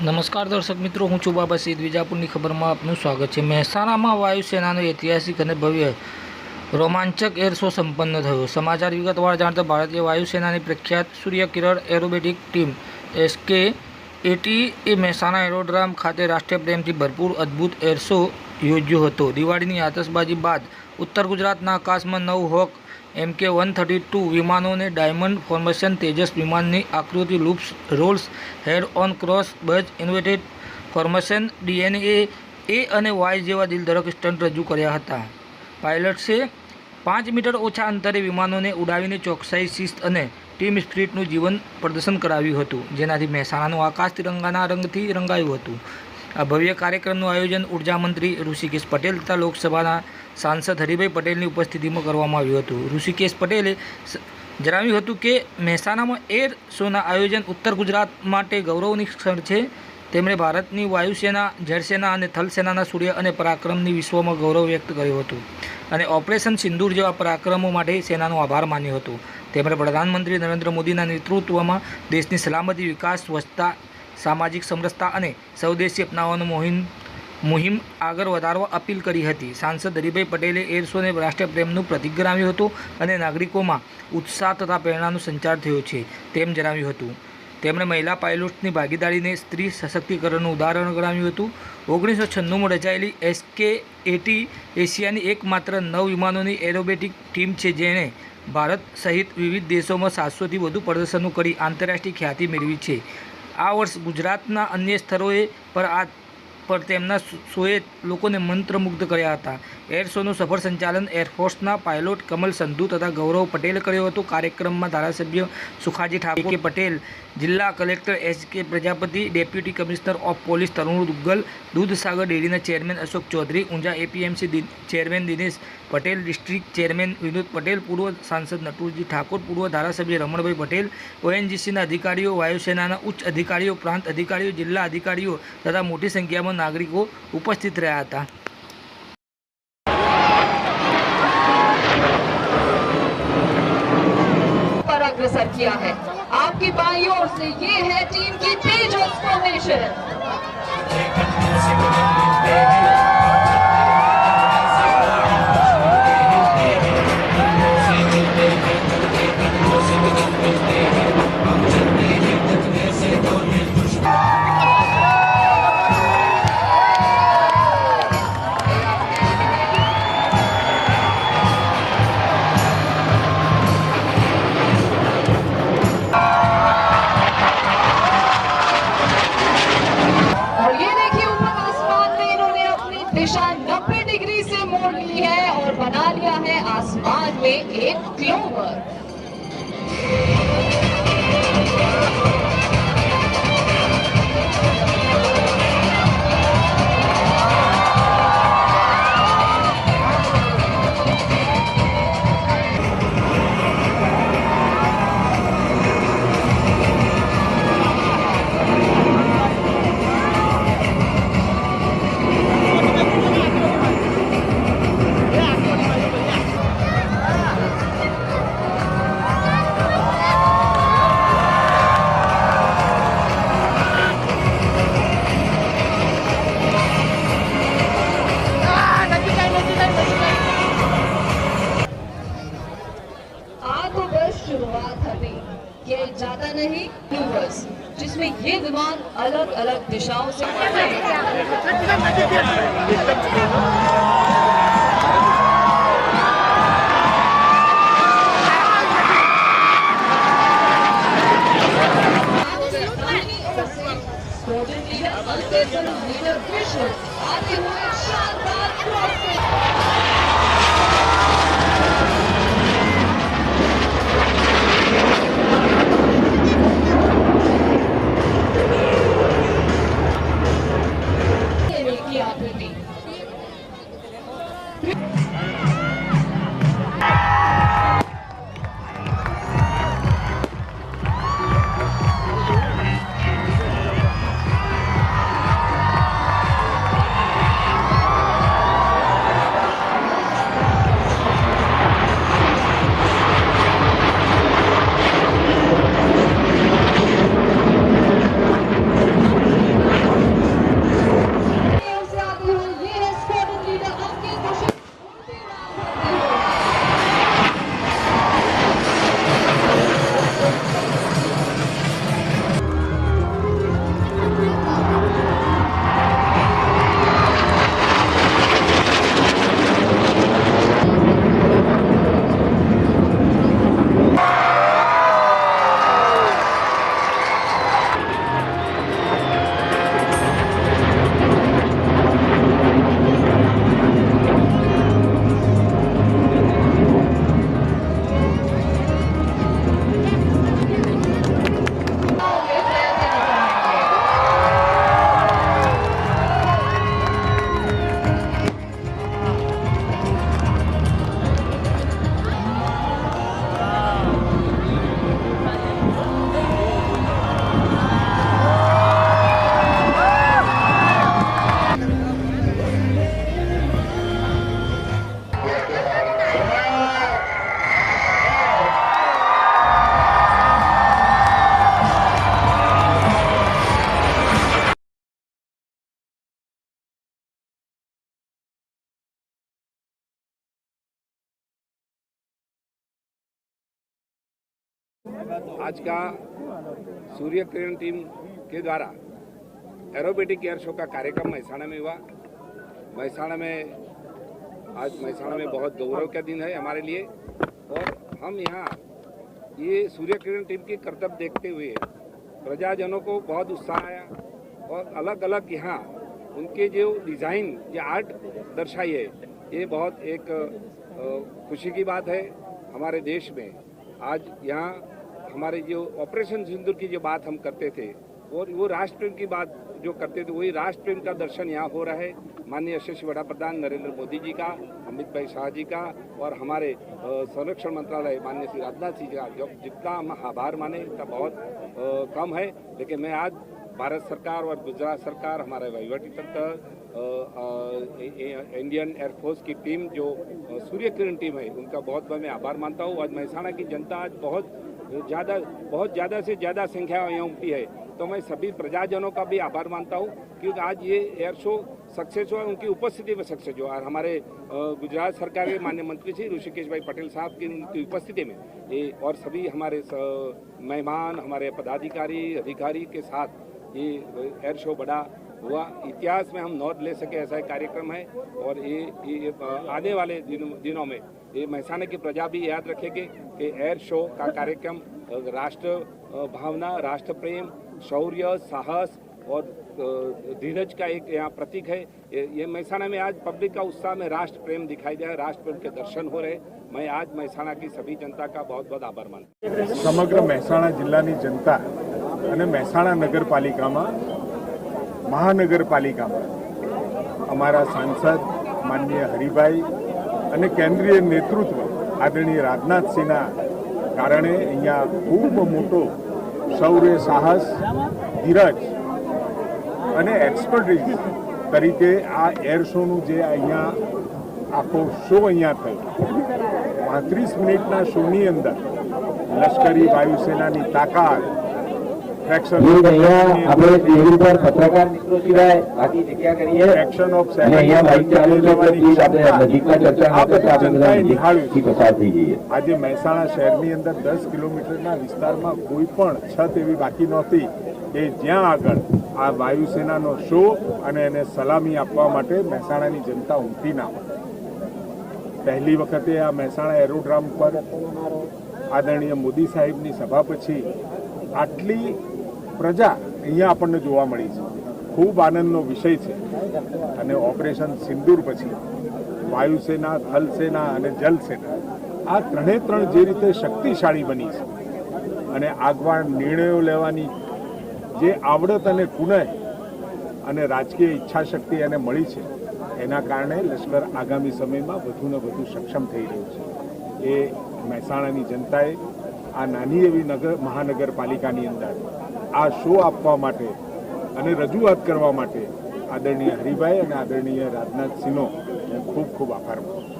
નમસ્કાર દર્શક મિત્રો, હું છું બાબા સઈદ વિજાપુરની ખબરમાં આપનું સ્વાગત છે. મહેસાણામાં વાયુસેનાનો ઐતિહાસિક અને ભવ્ય રોમાંચક એર શો સંપન્ન થયો. સમાચાર વિગતવાર જાણતા ભારતીય વાયુસેનાની પ્રખ્યાત Surya Kiran aerobatic team SK AT A Mehsana aerodrome ખાતે રાષ્ટ્રીય પ્રેમથી ભરપૂર અદ્ભુત એર શો યોજ્યો હતો. દિવાળીની આતશબાજી બાદ ઉત્તર ગુજરાતના આકાશમાં નવ Hawk M K one thirty two વિમાનોને diamond formation Tejas વિમાનની આકૃતિ loops rolls head on cross બજ inverted formation D N A A અને વાય જેવા દિલધડક સ્ટન્ટ રજૂ કર્યા હતા. પાયલટ્સે પાંચ મીટર ઓછા અંતરે વિમાનોને ઉડાવીને ચોકસાઈ, શિસ્ત અને ટીમ સ્પિરિટનું જીવન પ્રદર્શન કરાવ્યું હતું, જેનાથી મહેસાણાનું આકાશ તિરંગાના રંગથી રંગાયું હતું. આ ભવ્ય કાર્યક્રમનું આયોજન ઊર્જા મંત્રી ઋષિકેશ પટેલ તથા લોકસભાના સાંસદ હરિભાઈ પટેલની ઉપસ્થિતિમાં કરવામાં આવ્યું હતું. ઋષિકેશ પટેલે જણાવ્યું હતું કે, મહેસાણામાં એર શોના આયોજન ઉત્તર ગુજરાત માટે ગૌરવની ક્ષણ છે. તેમણે ભારતની વાયુસેના, જળસેના અને થલસેનાના સૂર્ય અને પરાક્રમની વિશ્વમાં ગૌરવ વ્યક્ત કર્યું હતું અને ઓપરેશન સિંદૂર જેવા પરાક્રમો માટે સેનાનો આભાર માન્યો હતો. તેમણે પ્રધાનમંત્રી નરેન્દ્ર મોદીના નેતૃત્વમાં દેશની સલામતી, વિકાસ, સ્વચ્છતા, સામાજિક સમરસતા અને સ્વદેશી અપનાવવાનું મોહિમ મુહિમ આગળ વધારવા અપીલ કરી હતી. સાંસદ હરિભાઈ પટેલે એર શોને પ્રતિક ગણાવ્યું હતું અને નાગરિકોમાં ઉત્સાહ તથા પ્રેરણાનો સંચાર થયો છે તેમ જણાવ્યું હતું. તેમણે મહિલા પાયલોટ્સની ભાગીદારીને સ્ત્રી સશક્તિકરણનું ઉદાહરણ ગણાવ્યું હતું. ઓગણીસો છન્નુંમાં રચાયેલી એસકે એટી એશિયાની એકમાત્ર નવ વિમાનોની એરોબેટિક ટીમ છે જેણે ભારત સહિત વિવિધ દેશોમાં સાતસોથી વધુ પ્રદર્શનો કરી આંતરરાષ્ટ્રીય ખ્યાતિ મેળવી છે. આ વર્ષ ગુજરાતના અન્ય સ્થળોએ પર આ પર તેમના શોએ લોકોને મંત્રમુગ્ધ કર્યા હતા. એર શોનું સફળ સંચાલન એરફોર્સના પાયલોટ કમલ સંધુ તથા ગૌરવ પટેલે કર્યું હતું. કાર્યક્રમમાં ધારાસભ્ય સુખાજી ઠાકોર પટેલ, જિલ્લા collector S K Prajapati, deputy commissioner of police Tarun Duggal Dudhsagar ડેરીના chairman Ashok Chaudhary, Unjha APMC chairman Dinesh Patel, district chairman Vinod Patel, પૂર્વ સાંસદ નટુરજી ઠાકોર, પૂર્વ ધારાસભ્ય રમણભાઈ પટેલ, ઓએનજીસીના અધિકારીઓ, વાયુસેનાના ઉચ્ચ અધિકારીઓ, પ્રાંત અધિકારીઓ, જિલ્લા અધિકારીઓ તથા મોટી સંખ્યામાં નાગરિકો ઉપસ્થિત રહ્યા હતા पर अग्रसर किया है आपकी बाई ओर से ये है टीम की तेजस फॉर्मेशन मोड़ ली है और बना लिया है आसमान में एक क्लोवर अलग अलग दिशाओं से प्रोजेक्ट लीडर अंतेशन लीडर विष्णु आते हुए शानदार क्रॉसिंग आज का सूर्य किरण टीम के द्वारा एरोबेटिक एयर शो का कार्यक्रम महसाणा में हुआ। महसाणा में, आज महसाणा में बहुत गौरव का दिन है हमारे लिए। और हम यहाँ ये सूर्य किरण टीम की कर्तव्य देखते हुए प्रजाजनों को बहुत उत्साह आया। और अलग अलग यहाँ उनके जो डिज़ाइन या आर्ट दर्शाई है, ये बहुत एक खुशी की बात है। हमारे देश में आज यहाँ हमारे जो ऑपरेशन सिंदूर की जो बात हम करते थे और वो राष्ट्र प्रेम की बात जो करते थे, वही राष्ट्र प्रेम का दर्शन यहाँ हो रहा है। माननीय यशस्वी वड़ा प्रधान नरेंद्र मोदी जी का, अमित भाई शाह जी का, और हमारे संरक्षण मंत्रालय माननीय श्री राजनाथ सिंह जी का, जो, जितना हम आभार माने, उतना बहुत कम है। लेकिन मैं आज भारत सरकार और गुजरात सरकार, हमारे वहीवटी तंत्र इंडियन एयरफोर्स की टीम, जो सूर्य किरण टीम है, उनका बहुत बहुत मैं आभार मानता हूँ। आज महसाणा की जनता आज बहुत ज़्यादा, बहुत ज़्यादा से ज़्यादा संख्या यहाँ उमटी है। तो मैं सभी प्रजाजनों का भी आभार मानता हूँ क्योंकि आज ये एयर शो सक्सेस हुआ, उनकी उपस्थिति में सक्सेस हुआ। और हमारे गुजरात सरकार के माननीय मंत्री श्री ऋषिकेश भाई पटेल साहब की उनकी उपस्थिति में, ये और सभी हमारे मेहमान, हमारे पदाधिकारी, अधिकारी के साथ ये एयर शो बड़ा हुआ। इतिहास में हम नोट ले सके ऐसा कार्यक्रम है। और ये ये आने वाले दिनों में ये महसाना की प्रजा भी याद रखेगी कि एयर शो का कार्यक्रम अ, राष्ट्र अ, भावना राष्ट्र प्रेम शौर्य साहस और अ, धीरज का एक यहाँ प्रतीक है ये ये महसाना में आज पब्लिक का उत्साह में राष्ट्र प्रेम दिखाई दे रहा है राष्ट्र प्रेम के दर्शन हो रहे मैं आज महसाना की सभी जनता का बहुत बहुत आभार मानता हूँ સમગ્ર મહેસાણા જિલ્લાની જનતા અને મહેસાણા નગરપાલિકામાં મહાનગરપાલિકામાં અમારા સાંસદ માનનીય હરિભાઈ અને કેન્દ્રીય નેતૃત્વ આદરણીય રાજનાથસિંહના કારણે અહીંયા ખૂબ મોટો શૌર્ય સાહસ, ધીરજ અને એક્સપર્ટીઝ તરીકે આ એર શોનું જે અહીંયા આખો શો અહીંયા થયો. પાંત્રીસ મિનિટના શોની અંદર લશ્કરી વાયુસેનાની તાકાત અહીંયા આપણે ટીવી પર પત્રકાર મિત્રો સિવાય બાકી જગ્યા કરીએ. એક્શન ઓફ અને અહીંયા માઇક ચાલુ છે તો પ્લીઝ આપણે નજીકમાં ચર્ચા ન કરતા આપણે બધા નજીકથી પસાર થઈ જઈએ. આજે મહેસાણા શહેરની અંદર દસ કિલોમીટરના વિસ્તારમાં કોઈ પણ છત એવી બાકી નહોતી કે જ્યાં આગળ આ વાયુસેનાનો શો અને એને સલામી આપવા માટે મહેસાણાની જનતા ઉમટી ના હોય. પહેલી વખતે આ મહેસાણા એરોડ્રામ પર આદરણીય મોદી સાહેબની સભા પછી આટલી પ્રજા અહીંયા આપણને જોવા મળી છે. ખૂબ આનંદનો વિષય છે. અને ઓપરેશન સિંદૂર પછી વાયુસેના, થલસેના અને જલસેના આ ત્રણે ત્રણ જે રીતે શક્તિશાળી બની છે અને આગવાન નિર્ણયો લેવાની જે આવડત અને કુનય અને રાજકીય ઈચ્છાશક્તિ એને મળી છે, એના કારણે લશ્કર આગામી સમયમાં વધુ ને વધુ સક્ષમ થઈ રહ્યું છે. એ મહેસાણાની જનતાએ આ નાની એવી નગર, મહાનગરપાલિકાની અંદર આ શો આપવા માટે અને રજૂઆત કરવા માટે આદરણીય હરિભાઈ અને આદરણીય રાજનાથસિંહનો હું ખૂબ ખૂબ આભાર માનું છું.